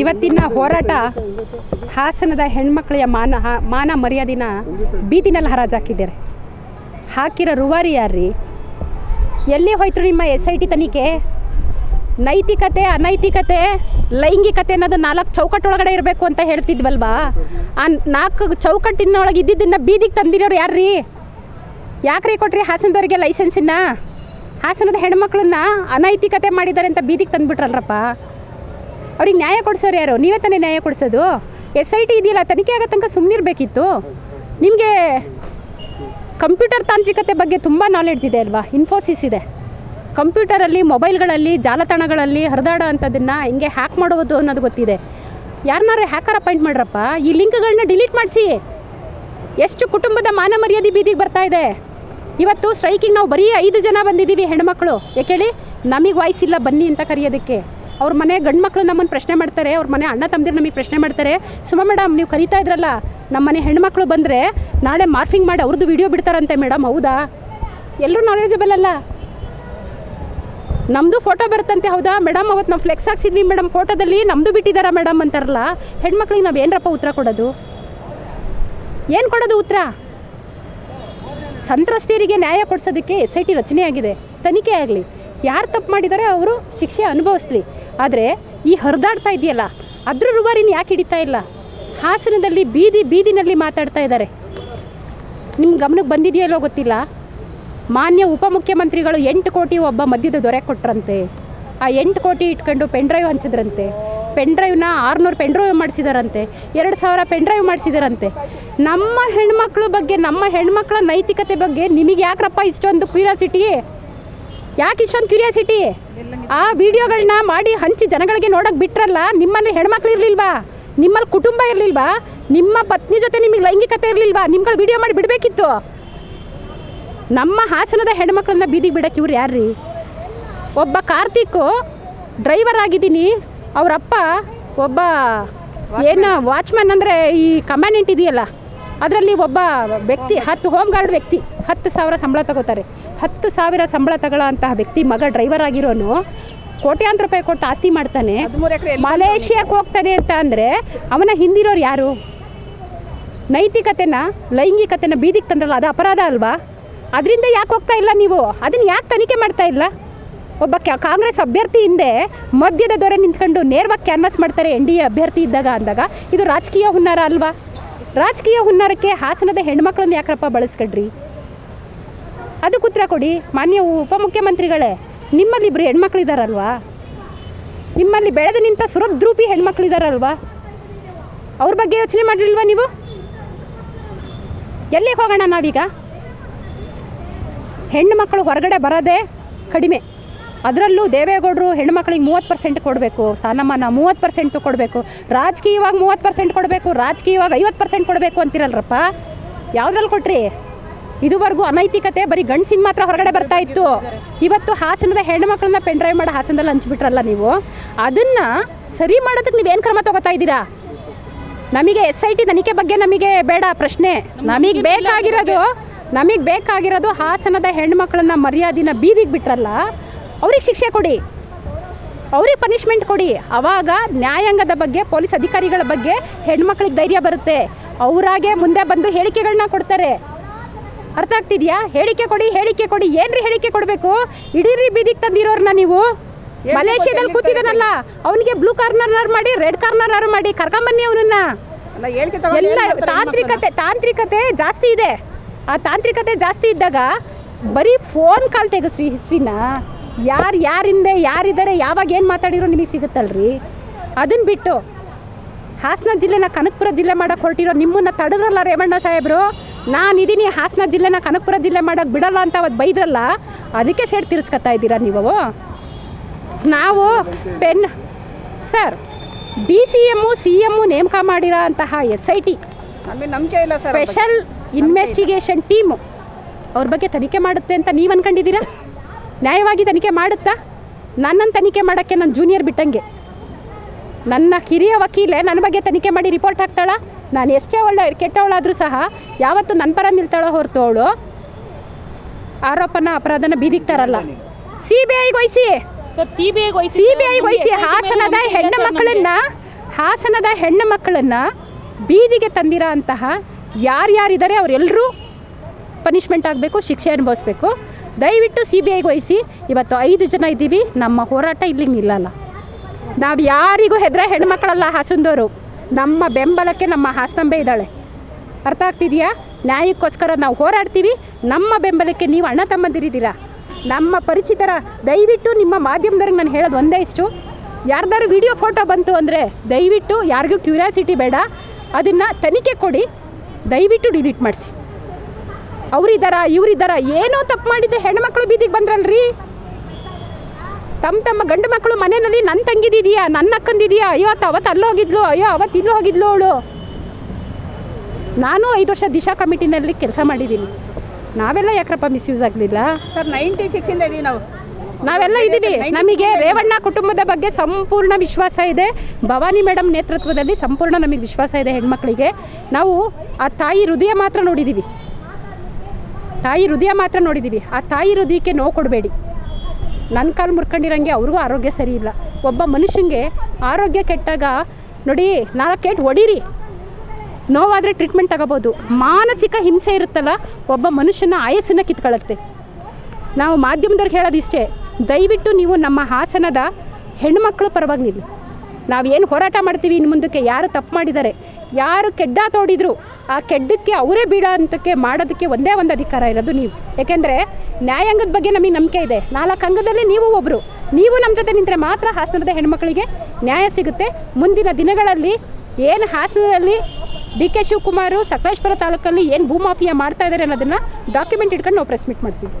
ಇವತ್ತಿನ ಹೋರಾಟ ಹಾಸನದ ಹೆಣ್ಮಕ್ಳಿಯ ಮಾನ ಮಾನ ಮರ್ಯಾದಿನ ಬೀದಿನಲ್ಲಿ ಹರಾಜಾಕಿದ್ದಾರೆ. ಹಾಕಿರೋ ರುವಾರಿ ಯಾರ್ರಿ? ಎಲ್ಲಿ ಹೋಯ್ತು ನಿಮ್ಮ ಎಸ್ ಐ ಟಿ ತನಿಖೆ? ನೈತಿಕತೆ, ಅನೈತಿಕತೆ, ಲೈಂಗಿಕತೆ ಅನ್ನೋದು ನಾಲ್ಕು ಚೌಕಟ್ಟೊಳಗಡೆ ಇರಬೇಕು ಅಂತ ಹೇಳ್ತಿದ್ವಲ್ವಾ? ಆ ನಾಲ್ಕು ಚೌಕಟ್ಟಿನೊಳಗೆ ಇದ್ದಿದ್ದನ್ನು ಬೀದಿಗೆ ತಂದಿರೋರು ಯಾರ್ರೀ? ಯಾಕ್ರಿ ಕೊಟ್ರಿ ಹಾಸನದವ್ರಿಗೆ ಲೈಸೆನ್ಸನ್ನ? ಹಾಸನದ ಹೆಣ್ಮಕ್ಳನ್ನ ಅನೈತಿಕತೆ ಮಾಡಿದ್ದಾರೆ ಅಂತ ಬೀದಿಗೆ ತಂದ್ಬಿಟ್ರಲ್ರಪ್ಪ ಅವ್ರಿಗೆ ನ್ಯಾಯ ಕೊಡ್ಸೋರು ಯಾರು? ನೀವೇ ತಾನೇ ನ್ಯಾಯ ಕೊಡಿಸೋದು? ಎಸ್ ಐ ಟಿ ಇದೆಯಲ್ಲ, ತನಿಖೆ ಆಗೋ ತನಕ ಸುಮ್ಮನಿರ್ಬೇಕಿತ್ತು ನಿಮಗೆ ಕಂಪ್ಯೂಟರ್ ತಾಂತ್ರಿಕತೆ ಬಗ್ಗೆ ತುಂಬ ನಾಲೆಡ್ಜ್ ಇದೆ ಅಲ್ವಾ? ಇನ್ಫೋಸಿಸ್ ಇದೆ. ಕಂಪ್ಯೂಟರಲ್ಲಿ, ಮೊಬೈಲ್ಗಳಲ್ಲಿ, ಜಾಲತಾಣಗಳಲ್ಲಿ ಹರಿದಾಡೋ ಅಂಥದ್ದನ್ನು ಹಿಂಗೆ ಹ್ಯಾಕ್ ಮಾಡೋದು ಅನ್ನೋದು ಗೊತ್ತಿದೆ. ಯಾರನ್ನಾರು ಹ್ಯಾಕರ್ ಅಪಾಯಿಂಟ್ ಮಾಡ್ರಪ್ಪ, ಈ ಲಿಂಕ್ಗಳನ್ನ ಡಿಲೀಟ್ ಮಾಡಿಸಿ. ಎಷ್ಟು ಕುಟುಂಬದ ಮಾನ ಮರ್ಯಾದೆ ಬೀದಿಗೆ ಬರ್ತಾ ಇದೆ. ಇವತ್ತು ಸ್ಟ್ರೈಕಿಂಗ್ ನಾವು ಬರೀ ಐದು ಜನ ಬಂದಿದ್ದೀವಿ ಹೆಣ್ಮಕ್ಳು. ಯಾಕೇಳಿ ನಮಗೆ ವಾಯ್ಸ್ ಇಲ್ಲ ಬನ್ನಿ ಅಂತ ಕರೆಯೋದಕ್ಕೆ. ಅವ್ರ ಮನೆ ಗಂಡು ಮಕ್ಕಳು ನಮ್ಮನ್ನು ಪ್ರಶ್ನೆ ಮಾಡ್ತಾರೆ, ಅವ್ರ ಮನೆ ಅಣ್ಣ ತಮ್ಮದಿರು ನಮಗೆ ಪ್ರಶ್ನೆ ಮಾಡ್ತಾರೆ. ಸುಮ ಮೇಡಮ್ ನೀವು ಕರೀತಾ ಇದ್ರಲ್ಲ ನಮ್ಮ ಮನೆ ಹೆಣ್ಮಕ್ಳು ಬಂದರೆ ನಾಳೆ ಮಾರ್ಫಿಂಗ್ ಮಾಡಿ ಅವ್ರದ್ದು ವಿಡಿಯೋ ಬಿಡ್ತಾರಂತೆ ಮೇಡಮ್ ಹೌದಾ? ಎಲ್ಲರೂ ನಾಲೆಜಬಲ್ ಅಲ್ಲ. ನಮ್ಮದು ಫೋಟೋ ಬರುತ್ತಂತೆ, ಹೌದಾ? ಮೇಡಮ್ ಅವತ್ತು ನಾವು ಫ್ಲೆಕ್ಸ್ ಹಾಕ್ಸಿದ್ವಿ ಮೇಡಮ್ ಫೋಟೋದಲ್ಲಿ ನಮ್ಮದು ಬಿಟ್ಟಿದ್ದಾರಾ ಮೇಡಮ್ ಅಂತಾರಲ್ಲ? ಹೆಣ್ಮಕ್ಳಿಗೆ ನಾವು ಏನರಪ್ಪ ಉತ್ತರ ಕೊಡೋದು? ಏನು ಕೊಡೋದು ಉತ್ತರ? ಸಂತ್ರಸ್ತೆಯರಿಗೆ ನ್ಯಾಯ ಕೊಡಿಸೋದಕ್ಕೆ ಎಸ್ ಐ ಟಿ ರಚನೆಯಾಗಿದೆ. ತನಿಖೆ ಆಗಲಿ. ಯಾರು ತಪ್ಪು ಮಾಡಿದ್ದಾರೆ ಅವರು ಶಿಕ್ಷೆ ಅನುಭವಿಸ್ಲಿ. ಆದರೆ ಈ ಹರಿದಾಡ್ತಾ ಇದೆಯಲ್ಲ, ಅದ್ರ ರುವಾರಿನ ಯಾಕೆ ಹಿಡಿತಾ ಇಲ್ಲ? ಹಾಸನದಲ್ಲಿ ಬೀದಿ ಬೀದಿನಲ್ಲಿ ಮಾತಾಡ್ತಾ ಇದ್ದಾರೆ. ನಿಮ್ಮ ಗಮನಕ್ಕೆ ಬಂದಿದೆಯಲ್ಲೋ ಗೊತ್ತಿಲ್ಲ? ಮಾನ್ಯ ಉಪಮುಖ್ಯಮಂತ್ರಿಗಳು ಎಂಟು ಕೋಟಿ ಒಬ್ಬ ಮದ್ಯದ ದೊರೆ ಕೊಟ್ರಂತೆ. ಆ ಎಂಟು ಕೋಟಿ ಇಟ್ಕೊಂಡು ಪೆನ್ ಡ್ರೈವ್ ಹಂಚಿದ್ರಂತೆ. ಪೆನ್ಡ್ರೈವ್ನ ಆರುನೂರು ಪೆನ್ಡ್ರೈವ್ ಮಾಡಿಸಿದಾರಂತೆ. ಎರಡು ಸಾವಿರ ಪೆನ್ಡ್ರೈವ್ ಮಾಡಿಸಿದಾರಂತೆ. ನಮ್ಮ ಹೆಣ್ಮಕ್ಳ ಬಗ್ಗೆ, ನಮ್ಮ ಹೆಣ್ಮಕ್ಳ ನೈತಿಕತೆ ಬಗ್ಗೆ ನಿಮಗೆ ಯಾಕ್ರಪ್ಪ ಇಷ್ಟೊಂದು ಕ್ಯೂರಿಯಾಸಿಟಿ ಯಾಕೆ ಇಷ್ಟೊಂದು ಕ್ಯೂರಿಯಾಸಿಟಿ ಆ ವಿಡಿಯೋಗಳನ್ನ ಮಾಡಿ ಹಂಚಿ ಜನಗಳಿಗೆ ನೋಡೋಕೆ ಬಿಟ್ರಲ್ಲ, ನಿಮ್ಮಲ್ಲಿ ಹೆಣ್ಮಕ್ಳು ಇರಲಿಲ್ವಾ? ನಿಮ್ಮಲ್ಲಿ ಕುಟುಂಬ ಇರಲಿಲ್ವಾ? ನಿಮ್ಮ ಪತ್ನಿ ಜೊತೆ ನಿಮಗೆ ಲೈಂಗಿಕತೆ ಇರಲಿಲ್ವಾ? ನಿಮ್ಗಳು ವಿಡಿಯೋ ಮಾಡಿ ಬಿಡಬೇಕಿತ್ತು. ನಮ್ಮ ಹಾಸನದ ಹೆಣ್ಮಕ್ಳನ್ನ ಬೀದಿಗೆ ಬಿಡಕ್ಕೆ ಇವ್ರು ಯಾರ್ರೀ? ಒಬ್ಬ ಕಾರ್ತಿಕ್ ಡ್ರೈವರ್ ಆಗಿದ್ದೀನಿ. ಅವರಪ್ಪ ಒಬ್ಬ ಏನು ವಾಚ್ಮ್ಯಾನ್ ಅಂದರೆ ಈ ಕಮ್ಯಾನೆಂಟ್ ಇದೆಯಲ್ಲ, ಅದರಲ್ಲಿ ಒಬ್ಬ ವ್ಯಕ್ತಿ, ಹತ್ತು ಹೋಮ್ ಗಾರ್ಡ್ ವ್ಯಕ್ತಿ, ಹತ್ತು ಸಾವಿರ ಸಂಬಳ ತಗೋತಾರೆ. ಹತ್ತು ಸಾವಿರ ಸಂಬಳ ತಗೊಳ್ಳೋ ಅಂತಹ ವ್ಯಕ್ತಿ ಮಗ ಡ್ರೈವರ್ ಆಗಿರೋನು ಕೋಟ್ಯಾಂತರ ರೂಪಾಯಿ ಕೊಟ್ಟು ಆಸ್ತಿ ಮಾಡ್ತಾನೆ. ಮಲೇಷಿಯಾಕ್ಕೆ ಹೋಗ್ತಾನೆ ಅಂತ ಅಂದರೆ ಅವನ ಹಿಂದಿರೋರು ಯಾರು? ನೈತಿಕತೆನ ಲೈಂಗಿಕತೆನ ಬೀದಿಗೆ ತಂದ್ರಲ್ಲ ಅದು ಅಪರಾಧ ಅಲ್ವಾ? ಅದರಿಂದ ಯಾಕೆ ಹೋಗ್ತಾ ಇಲ್ಲ ನೀವು? ಅದನ್ನು ಯಾಕೆ ತನಿಖೆ ಮಾಡ್ತಾ ಇಲ್ಲ? ಒಬ್ಬ ಕ್ಯಾ ಕಾಂಗ್ರೆಸ್ ಅಭ್ಯರ್ಥಿ ಹಿಂದೆ ಮಧ್ಯದ ದೊರೆ ನಿಂತ್ಕೊಂಡು ನೇರವಾಗಿ ಕ್ಯಾನ್ವಾಸ್ ಮಾಡ್ತಾರೆ ಎನ್ ಡಿ ಎ ಅಭ್ಯರ್ಥಿ ಇದ್ದಾಗ ಅಂದಾಗ ಇದು ರಾಜಕೀಯ ಹುನ್ನಾರ ಅಲ್ವಾ? ರಾಜಕೀಯ ಹುನ್ನಾರಕ್ಕೆ ಹಾಸನದ ಹೆಣ್ಮಕ್ಳನ್ನ ಯಾಕಪ್ಪ ಬಳಸ್ಕೊಡ್ರಿ? ಅದಕ್ಕೆ ಉತ್ತರ ಕೊಡಿ. ಮಾನ್ಯ ಉಪಮುಖ್ಯಮಂತ್ರಿಗಳೇ, ನಿಮ್ಮಲ್ಲಿ ಇಬ್ಬರು ಹೆಣ್ಮಕ್ಳಿದಾರಲ್ವಾ ನಿಮ್ಮಲ್ಲಿ ಬೆಳೆದು ನಿಂತ ಸುರದ್ರೂಪಿ ಹೆಣ್ಮಕ್ಳಿದಾರಲ್ವಾ ಅವ್ರ ಬಗ್ಗೆ ಯೋಚನೆ ಮಾಡಿಲ್ವಾ ನೀವು? ಎಲ್ಲಿಗೆ ಹೋಗೋಣ ನಾವೀಗ? ಹೆಣ್ಣು ಮಕ್ಕಳು ಹೊರಗಡೆ ಬರೋದೇ ಕಡಿಮೆ. ಅದರಲ್ಲೂ ದೇವೇಗೌಡರು ಹೆಣ್ಮಕ್ಳಿಗೆ ಮೂವತ್ತು ಪರ್ಸೆಂಟ್ ಕೊಡಬೇಕು ಸ್ಥಾನಮಾನ ಮೂವತ್ತು ಪರ್ಸೆಂಟ್ ಕೊಡಬೇಕು, ರಾಜಕೀಯವಾಗಿ ಮೂವತ್ತು ಪರ್ಸೆಂಟ್ ಕೊಡಬೇಕು, ರಾಜಕೀಯವಾಗಿ ಐವತ್ತು ಪರ್ಸೆಂಟ್ ಕೊಡಬೇಕು ಅಂತಿರಲ್ರಪ್ಪ? ಯಾವುದ್ರಲ್ಲಿ ಕೊಟ್ರಿ? ಇದುವರೆಗೂ ಅನೈತಿಕತೆ ಬರೀ ಗಂಡಸಿನ ಮಾತ್ರ ಹೊರಗಡೆ ಬರ್ತಾ ಇತ್ತು. ಇವತ್ತು ಹಾಸನದ ಹೆಣ್ಮಕ್ಳನ್ನ ಪೆನ್ ಡ್ರೈವ್ ಮಾಡಿ ಹಾಸನದಲ್ಲಿ ಹಂಚ್ಬಿಟ್ರಲ್ಲ ನೀವು? ಅದನ್ನು ಸರಿ ಮಾಡೋದಕ್ಕೆ ನೀವೇನು ಕ್ರಮ ತಗೋತಾ ಇದ್ದೀರಾ? ನಮಗೆ ಎಸ್ ಐ ಟಿ ತನಿಖೆ ಬಗ್ಗೆ ನಮಗೆ ಬೇಡ ಪ್ರಶ್ನೆ. ನಮಗೆ ಬೇಕಾಗಿರೋದು ನಮಗೆ ಬೇಕಾಗಿರೋದು ಹಾಸನದ ಹೆಣ್ಮಕ್ಳನ್ನ ಮರ್ಯಾದಿನ ಬೀದಿಗೆ ಬಿಟ್ರಲ್ಲ ಅವ್ರಿಗೆ ಶಿಕ್ಷೆ ಕೊಡಿ. ಅವ್ರಿಗೆ ಪನಿಷ್ಮೆಂಟ್ ಕೊಡಿ. ಅವಾಗ ನ್ಯಾಯಾಂಗದ ಬಗ್ಗೆ ಪೊಲೀಸ್ ಅಧಿಕಾರಿಗಳ ಬಗ್ಗೆ ಹೆಣ್ಮಕ್ಳಿಗೆ ಧೈರ್ಯ ಬರುತ್ತೆ. ಅವರಾಗೆ ಮುಂದೆ ಬಂದು ಹೇಳಿಕೆಗಳನ್ನ ಕೊಡ್ತಾರೆ. ಅರ್ಥ ಆಗ್ತಿದ್ಯಾ? ಹೇಳಿಕೆ ಕೊಡಿ ಹೇಳಿಕೆ ಕೊಡಿ. ಏನ್ರಿ ಹೇಳಿಕೆ ಕೊಡಬೇಕು? ಇಡೀ ಬೀದಿಗೆ ತಂದಿರೋರ್ನ ನೀವು? ಮಲೇಷ್ಯಾದಲ್ಲಿ ಕೂತಿದನಲ್ಲ? ಅವನಿಗೆ ಬ್ಲೂ ಕಾರ್ನರ್ ಮಾಡಿ ರೆಡ್ ಕಾರ್ನರ್ ಮಾಡಿ ಕರ್ಕೊಂಬನ್ನಿ ಅವನನ್ನ. ಎಲ್ಲ ತಾಂತ್ರಿಕತೆ ತಾಂತ್ರಿಕತೆ ಜಾಸ್ತಿ ಇದೆ. ಆ ತಾಂತ್ರಿಕತೆ ಜಾಸ್ತಿ ಇದ್ದಾಗ ಬರೀ ಫೋನ್ ಕಾಲ್ ತೆಗೆಸ್ರಿ ಹಿಸ್ಟ್ರಿನ. ಯಾರು ಯಾರಿಂದೆ ಯಾರಿದ್ದಾರೆ ಯಾವಾಗ ಏನು ಮಾತಾಡಿರೋ ನಿಮಗೆ ಸಿಗುತ್ತಲ್ರಿ? ಅದನ್ನ ಬಿಟ್ಟು ಹಾಸನ ಜಿಲ್ಲೆನ ಕನಕಪುರ ಜಿಲ್ಲೆ ಮಾಡೋಕ್ಕೆ ಹೊರಟಿರೋ ನಿಮ್ಮನ್ನ ತಡೆದ್ರಲ್ಲ ರೇವಣ್ಣ ಸಾಹೇಬರು? ನಾನಿದ್ದೀನಿ ಹಾಸನ ಜಿಲ್ಲೆನ ಕನಕಪುರ ಜಿಲ್ಲೆ ಮಾಡೋಕ್ಕೆ ಬಿಡಲ್ಲ ಅಂತ ಅವತ್ತು ಬೈದ್ರಲ್ಲ ಅದಕ್ಕೆ ಸೇಡ್ ತಿರ್ಸ್ಕೊತಾ ಇದ್ದೀರಾ ನೀವು ನಾವು pen sir D C M C M ನೇಮಕ ಮಾಡಿರೋ ಅಂತಹ ಎಸ್ ಐ ಟಿ ನಮಗೆ ನಂಬಿಕೆ ಇಲ್ಲ ಸರ್ ಸ್ಪೆಷಲ್ ಇನ್ವೆಸ್ಟಿಗೇಷನ್ ಟೀಮು ಅವ್ರ ಬಗ್ಗೆ ತನಿಖೆ ಮಾಡುತ್ತೆ ಅಂತ ನೀವು ಅನ್ಕೊಂಡಿದ್ದೀರಾ? ನ್ಯಾಯವಾಗಿ ತನಿಖೆ ಮಾಡುತ್ತಾ? ನನ್ನನ್ನು ತನಿಖೆ ಮಾಡೋಕ್ಕೆ ನನ್ನ ಜೂನಿಯರ್ ಬಿಟ್ಟಂಗೆ. ನನ್ನ ಕಿರಿಯ ವಕೀಲೆ ನನ್ನ ಬಗ್ಗೆ ತನಿಖೆ ಮಾಡಿ ರಿಪೋರ್ಟ್ ಹಾಕ್ತಾಳ? ನಾನು ಎಷ್ಟೇ ಒಳ್ಳೆ ಕೆಟ್ಟವಳಾದರೂ ಸಹ ಯಾವತ್ತು ನನ್ನ ಪರ ನಿಲ್ತಾಳೋ ಹೊರತು ಅವಳು? ಆರೋಪನ ಅಪರಾಧನ ಬೀದಿಗೆ ತರಲ್ಲ ಸಿ ಬಿ ಐಗೆ ವಹಿಸಿ C B I C B ಐಗೆ ವಹಿಸಿ ಹಾಸನದ ಹೆಣ್ಣು ಮಕ್ಕಳನ್ನ ಹಾಸನದ ಹೆಣ್ಣು ಮಕ್ಕಳನ್ನು ಬೀದಿಗೆ ತಂದಿರೋ ಅಂತಹ ಯಾರ್ಯಾರಿದ್ದಾರೆ ಅವರೆಲ್ಲರೂ ಪನಿಷ್ಮೆಂಟ್ ಆಗಬೇಕು ಶಿಕ್ಷೆ ಅನುಭವಿಸ್ಬೇಕು. ದಯವಿಟ್ಟು ಸಿ ಬಿ ಐಗೆ ವಹಿಸಿ ಇವತ್ತು ಐದು ಜನ ಇದ್ದೀವಿ. ನಮ್ಮ ಹೋರಾಟ ಇಲ್ಲಿ ನಿಲ್ಲಲ್ಲ. ನಾವು ಯಾರಿಗೂ ಹೆದರ ಮಕ್ಕಳಲ್ಲ ಹಾಸನದವರು. ನಮ್ಮ ಬೆಂಬಲಕ್ಕೆ ನಮ್ಮ ಹಾಸನಂಬೆ ಇದ್ದಾಳೆ. ಅರ್ಥ ಆಗ್ತಿದೆಯಾ? ನ್ಯಾಯಕ್ಕೋಸ್ಕರ ನಾವು ಹೋರಾಡ್ತೀವಿ. ನಮ್ಮ ಬೆಂಬಲಕ್ಕೆ ನೀವು ಅಣ್ಣ ತಮ್ಮಂದಿರಿದ್ದೀರ? ನಮ್ಮ ಪರಿಚಿತರ, ದಯವಿಟ್ಟು ನಿಮ್ಮ ಮಾಧ್ಯಮದವ್ರಿಗೆ ನಾನು ಹೇಳೋದು ಒಂದೇ ಇಷ್ಟು. ಯಾರ್ದಾರು ವಿಡಿಯೋ ಫೋಟೋ ಬಂತು ಅಂದರೆ ದಯವಿಟ್ಟು ಯಾರಿಗೂ ಕ್ಯೂರಿಯಾಸಿಟಿ ಬೇಡ. ಅದನ್ನು ತನಿಖೆ ಕೊಡಿ. ದಯವಿಟ್ಟು ಡಿಲೀಟ್ ಮಾಡಿಸಿ. ಅವರಿದ್ದಾರ ಇವರಿದ್ದಾರ ಏನೋ ತಪ್ಪು ಮಾಡಿದ್ದೆ. ಹೆಣ್ಮಕ್ಳು ಬೀದಿಗೆ ಬಂದ್ರಲ್ರಿ? ತಮ್ಮ ತಮ್ಮ ಗಂಡು ಮಕ್ಕಳು ಮನೆಯಲ್ಲಿ ನನ್ನ ತಂಗಿದಿದೆಯಾ? ನನ್ನ ಅಕ್ಕಂದಿದೆಯಾ? ಅಯ್ಯೋ, ಅವತ್ತು ಅವತ್ತು ಅಲ್ಲಿ ಹೋಗಿದ್ಲು ಅಯ್ಯೋ, ಅವತ್ತು ಇಲ್ಲಿ ಹೋಗಿದ್ಲು ಅವಳು. ನಾನು ಐದು ವರ್ಷ ದಿಶಾ ಕಮಿಟಿನಲ್ಲಿ ಕೆಲಸ ಮಾಡಿದ್ದೀನಿ. ನಾವೆಲ್ಲ ಯಾಕ್ರಪ್ಪ ಮಿಸ್ಯೂಸ್ ಆಗಲಿಲ್ಲ? ಸರ್ ನೈಂಟಿ ಸಿಕ್ಸಿಂದ ಇದೀವಿ ನಾವು. ನಾವೆಲ್ಲ ಇದ್ದೀವಿ ನಮಗೆ ರೇವಣ್ಣ ಕುಟುಂಬದ ಬಗ್ಗೆ ಸಂಪೂರ್ಣ ವಿಶ್ವಾಸ ಇದೆ. ಭವಾನಿ ಮೇಡಮ್ ನೇತೃತ್ವದಲ್ಲಿ ಸಂಪೂರ್ಣ ನಮಗೆ ವಿಶ್ವಾಸ ಇದೆ ಹೆಣ್ಮಕ್ಳಿಗೆ. ನಾವು ಆ ತಾಯಿ ಹೃದಯ ಮಾತ್ರ ನೋಡಿದ್ದೀವಿ ತಾಯಿ ಹೃದಯ ಮಾತ್ರ ನೋಡಿದ್ದೀವಿ ಆ ತಾಯಿ ಹೃದಯಕ್ಕೆ ನೋವು ಕೊಡಬೇಡಿ. ನನ್ನ ಕಾಲು ಮುರ್ಕೊಂಡಿರಂಗೆ ಅವ್ರಿಗೂ ಆರೋಗ್ಯ ಸರಿ ಇಲ್ಲ. ಒಬ್ಬ ಮನುಷ್ಯನಿಗೆ ಆರೋಗ್ಯ ಕೆಟ್ಟಾಗ ನೋಡಿ ನಾಲ್ಕು ಕೆಟ್ಟು ಹೊಡೀರಿ ನೋವಾದರೆ ಟ್ರೀಟ್ಮೆಂಟ್ ತಗೋಬೋದು. ಮಾನಸಿಕ ಹಿಂಸೆ ಇರುತ್ತಲ್ಲ, ಒಬ್ಬ ಮನುಷ್ಯನ ಆಯಸ್ಸನ್ನು ಕಿತ್ಕೊಳ್ಳುತ್ತೆ ನಾವು ಮಾಧ್ಯಮದವ್ರಿಗೆ ಹೇಳೋದಿಷ್ಟೇ, ದಯವಿಟ್ಟು ನೀವು ನಮ್ಮ ಹಾಸನದ ಹೆಣ್ಮಕ್ಳು ಪರವಾಗಿ ನಿಲ್ಲಿ ಏನು ಹೋರಾಟ ಮಾಡ್ತೀವಿ ಇನ್ನು ಮುಂದಕ್ಕೆ ಯಾರು ತಪ್ಪು ಮಾಡಿದ್ದಾರೆ, ಯಾರು ಕೆಡ್ಡ ತೋಡಿದ್ರು, ಆ ಕೆಡ್ಡಕ್ಕೆ ಅವರೇ ಬೀಡ ಅಂತಕ್ಕೆ ಮಾಡೋದಕ್ಕೆ ಒಂದೇ ಒಂದು ಅಧಿಕಾರ ಇರೋದು ನೀವು. ಯಾಕೆಂದರೆ ನ್ಯಾಯಾಂಗದ ಬಗ್ಗೆ ನಮಗೆ ನಂಬಿಕೆ ಇದೆ. ನಾಲ್ಕು ಅಂಗದಲ್ಲಿ ನೀವು ಒಬ್ಬರು ನೀವು ನಮ್ಮ ಜೊತೆ ನಿಂತರೆ ಮಾತ್ರ ಹಾಸನದ ಹೆಣ್ಮಕ್ಳಿಗೆ ನ್ಯಾಯ ಸಿಗುತ್ತೆ. ಮುಂದಿನ ದಿನಗಳಲ್ಲಿ ಏನು ಹಾಸನದಲ್ಲಿ ಡಿ ಕೆ ಶಿವಕುಮಾರ್ ಸಕಲೇಶ್ವರ ತಾಲೂಕಲ್ಲಿ ಏನು ಭೂಮಾಫಿಯಾ ಮಾಡ್ತಾ ಇದ್ದಾರೆ ಅನ್ನೋದನ್ನು ಡಾಕ್ಯುಮೆಂಟ್ ಇಟ್ಕೊಂಡು ನಾವು ಪ್ರೆಸ್ ಮೀಟ್ ಮಾಡ್ತೀವಿ.